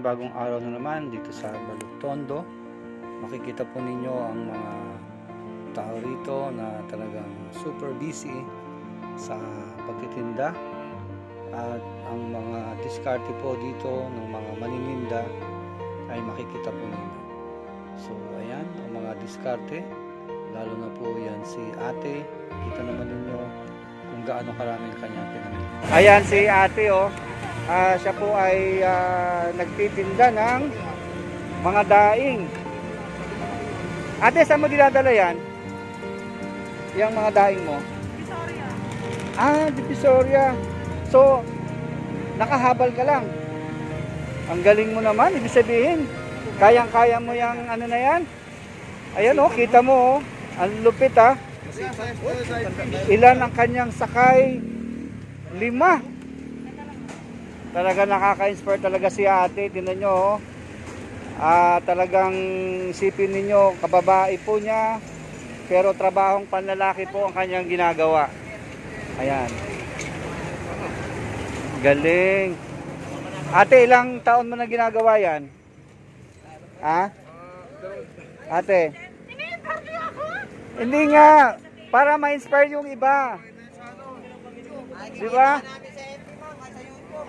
Panibagong araw na naman dito sa Balutondo. Makikita po ninyo ang mga tao rito na talagang super busy sa pagtitinda at ang mga diskarte po dito ng mga manininda ay makikita po ninyo. So ayan, ang mga diskarte, lalo na po yan si ate, kita naman ninyo kung gaano karaming kanyang pinamili. Ayan si ate oh, Ah, siya po ay ah, nagtitinda ng mga daing. Ate, saan mo dinadala yan? Yung mga daing mo? Victoria. Ah, Divisoria. So, nakahabal ka lang. Ang galing mo naman, ibig sabihin. Kayang-kaya mo yung ano na yan. Ayan oh, kita mo oh. Ang lupit ah. Ilan ang kanyang sakay? Lima. Talaga nakaka-inspire talaga si ate. Tingnan nyo oh. Ah, talagang sipin ninyo, kababae po niya. Pero trabahong panlalaki po ang kanyang ginagawa. Ayan. Galing. Ate, ilang taon mo na ginagawa yan? Ha? Ate? Hindi nga. Para ma-inspire yung iba. Di ba?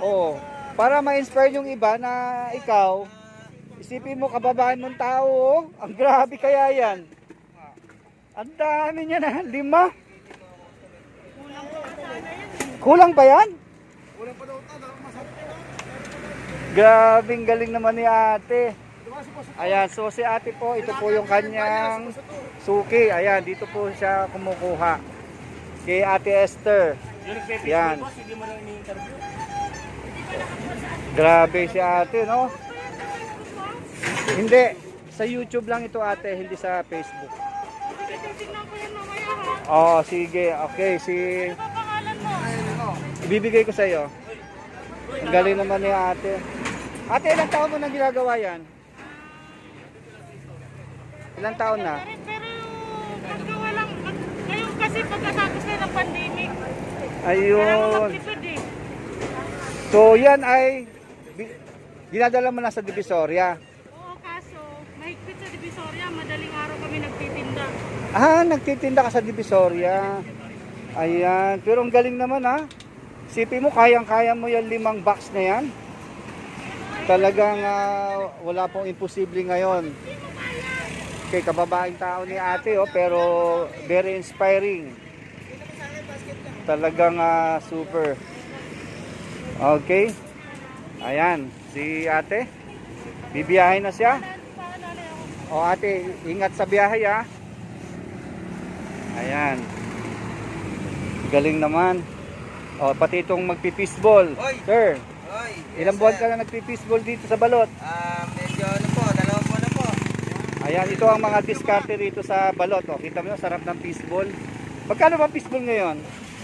Oo. Para ma-inspire yung iba na ikaw, isipin mo kababahan mong tao, oh. ang grabe kaya yan. Ang dami niya na, lima. Kulang pa yan? Grabing galing naman ni ate. Ayan, so si ate po, ito po yung kanyang suki. Ayan, dito po siya kumukuha. Kay ate Esther. Yan. Grabe si ate, no? Hindi. Sa YouTube lang ito ate, hindi sa Facebook. Oh, sige. Okay, si ibibigay ko sa iyo. Ang galing naman ni ate. Ate, ilang taon mo na ginagawa yan? Ilang taon na? Pero, pero nagawa lang. Ngayon kasi pagkatapos na ng pandemic. Ayun. eh. So, yan ay dinadala mo na sa Divisoria. Oo, kaso mahigpit sa Divisoria. Madaling araw kami nagtitinda. Ah, nagtitinda ka sa Divisoria. Ayan. Pero ang galing naman ha. Sipin mo, kayang-kaya mo yan limang box na yan. Talagang ah, wala pong imposible ngayon. Okay, kababaeng tao ni ate, oh, pero very inspiring. Talagang ah, super. Okay. Ayan, si ate. Bibiyahe na siya. O ate, ingat sa biyahe ah. Ayan. Galing naman. O, pati itong magpipisball. Hoy! Sir, Hoy, ilang buwan ka na nagpipisball dito sa balot? Ah, medyo ano po, dalawang buwan na po. Ayan, ito ang mga diskarte rito sa balot. O, kita mo yun, sarap ng fishball. Magkano ba fishball ngayon?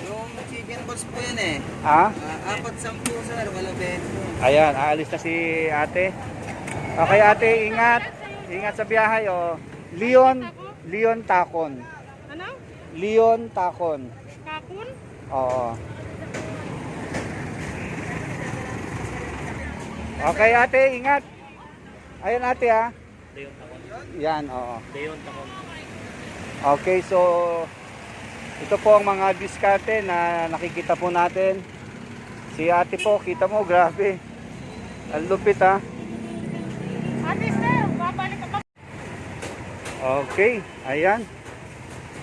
Yung chicken balls po yan eh. Ha? Ah, apat sampu sir, wala beso. Ayan, aalis na si ate. Okay ate, ingat. Ingat sa biyahe. O. Leon, Leon Takon. Ano? Leon Takon. Kakun? Oo. Okay ate, ingat. Ayun ate ha. Yan, oo. Okay, so ito po ang mga diskarte na nakikita po natin. Si ate po, kita mo, grabe. Ang lupit ha. Ate Sir, babalik ka pa. Okay, ayan.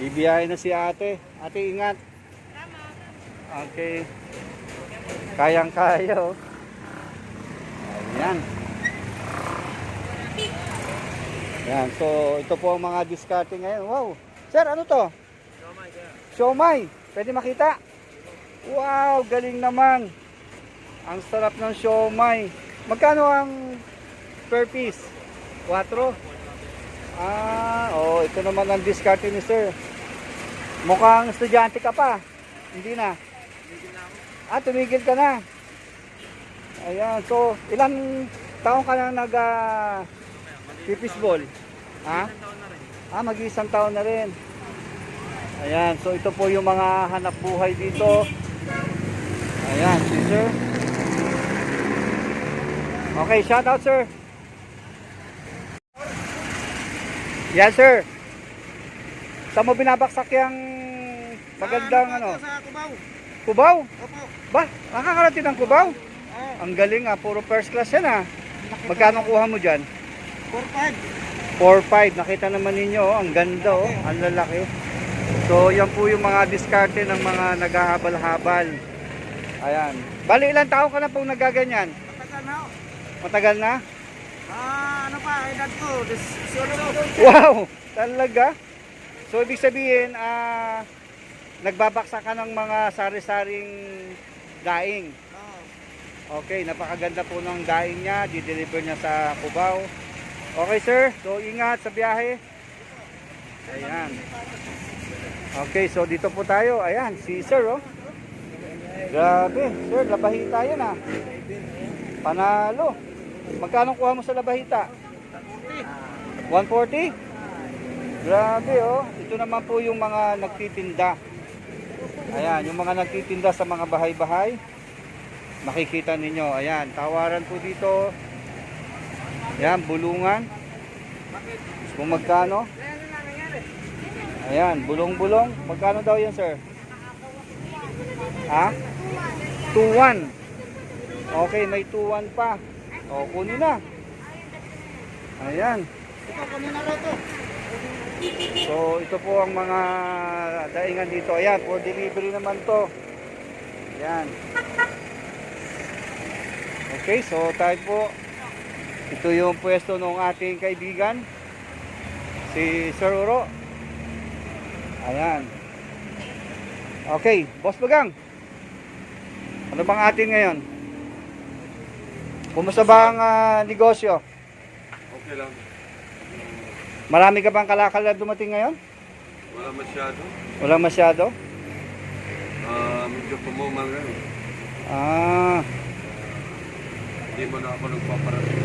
Bibiyahe na si ate. Ate, ingat. Okay. Kayang-kaya oh. Ayan. Yan, so ito po ang mga diskarte ngayon. Wow. Sir, ano to? Siomay. Pwede makita? Wow, galing naman. Ang sarap ng siomay. Magkano ang per piece? 4? Ah, oh, ito naman ang diskarte ni sir. Mukhang estudyante ka pa. Hindi na. Ah, tumigil ka na. Ayan, so ilang taon ka na nag uh, ball? Ha? Ah, mag-isang taon na rin. Ayan, so ito po yung mga hanap buhay dito. Ayan, si sir. Okay, shout out sir. Yes sir. Saan mo binabaksak yung magandang ano? Sa Cubao. Kubaw? Opo. Ba, nakakarating ng Kubaw? Oo. Ang galing ah, puro first class yan ah. Magkano kuha mo dyan? 4-5. 4-5, nakita naman ninyo, oh, ang ganda oh, ang lalaki. So yan po yung mga diskarte ng mga naghahabal-habal. Ayan. Bali ilang taon ka na pong nagaganyan? Matagal na ako. Matagal na? Ah, ano pa, edad ko. Wow! Talaga? So ibig sabihin, ah, nagbabaksa ka ng mga sari-saring daing. Okay, napakaganda po ng daing niya. Di-deliver niya sa Cubao. Okay sir, so ingat sa biyahe. Ayan. Okay, so dito po tayo. Ayan, si sir oh. Grabe, sir, labahita yan ah. Panalo. Magkano kuha mo sa labahita? 140? Grabe oh. Ito naman po yung mga nagtitinda. Ayan, yung mga nagtitinda sa mga bahay-bahay makikita ninyo. Ayan, tawaran po dito. Ayan, bulungan. Kung magkano? Ayan, bulong-bulong. Magkano daw yan, sir? Ha? 2-1. Okay, may 2-1 pa. O, kunin na. Ayan. So, ito po ang mga daingan dito. Ayan, for delivery naman to. Ayan. Okay, so tayo po. Ito yung pwesto ng ating kaibigan. Si Sir Uro. Ayan. Okay, Boss Bagang. Ano bang atin ngayon? Kumusta ba ang ah, negosyo? Okay lang. Marami ka bang kalakal na dumating ngayon? Wala masyado. Wala masyado? Ah, medyo pumumal lang. eh. Ah, Hindi mo na ako nagpaparating.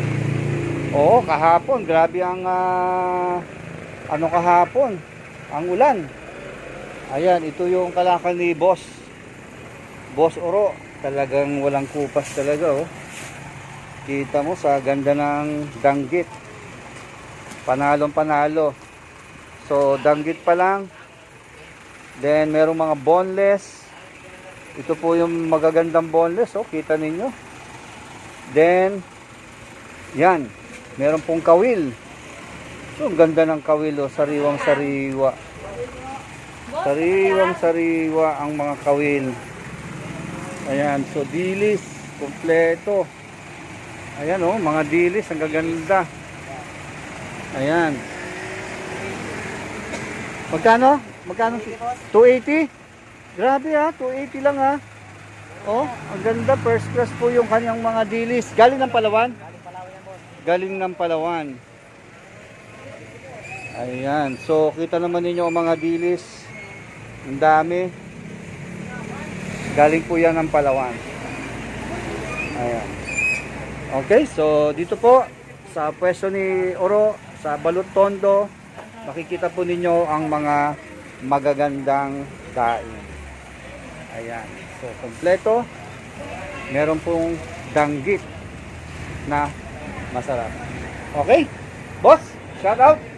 oo, kahapon. Grabe ang ah, ano kahapon. Ang ulan. Ayan, ito yung kalakal ni Boss. Boss Oro. Talagang walang kupas talaga, oh. Kita mo sa ganda ng danggit. Panalong panalo. So, danggit pa lang. Then, merong mga boneless. Ito po yung magagandang boneless, oh. Kita ninyo. Then, yan. Meron pong kawil. So, ang ganda ng kawil, oh. Sariwang sariwa. Sariwang sariwa ang mga kawil. Ayan, so dilis, kompleto. Ayan oh, mga dilis, ang gaganda. Ayan. Magkano? Magkano? 280? Grabe ha, 280 lang ha. Oh, ang ganda, first class po yung kanyang mga dilis. Galing ng Palawan? Galing ng Palawan. Ayan, so kita naman ninyo ang mga dilis. Ang dami. Galing po yan ng Palawan. Ayan. Okay, so dito po sa pwesto ni Oro, sa Balut Tondo, makikita po ninyo ang mga magagandang daing. Ayan. So, kompleto. Meron pong danggit na masarap. Okay? Boss, shout out.